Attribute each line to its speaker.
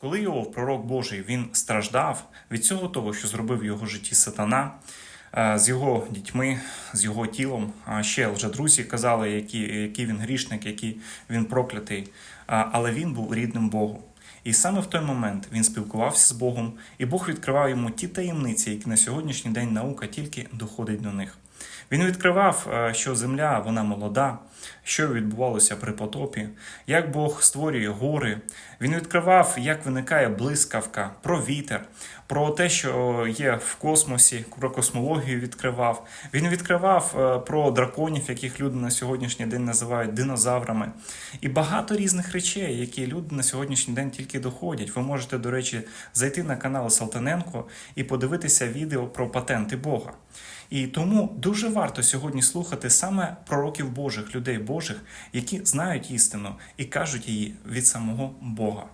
Speaker 1: Коли Йов, пророк Божий, він страждав від цього того, що зробив в його житті сатана, е, з його дітьми, з його тілом, а ще лжедрузі казали, який, який він грішник, який він проклятий. Але він був рідним Богу. І саме в той момент він спілкувався з Богом, і Бог відкривав йому ті таємниці, які на сьогоднішній день наука тільки доходить до них. Він відкривав, е, що земля вона молода, що відбувалося при потопі, як Бог створює гори. Він відкривав, як виникає блискавка, про вітер, про те, що є в космосі, про космологію відкривав. Він відкривав е, про драконів, яких люди на сьогоднішній день називають динозаврами, і багато різних речей, які люди на сьогоднішній день тільки доходять. Ви можете, до речі, зайти на канал Салтаненко і подивитися відео про патенти Бога. І тому дуже варто сьогодні слухати саме пророків Божих, людей Божих, які знають істину і кажуть її від самого Бога.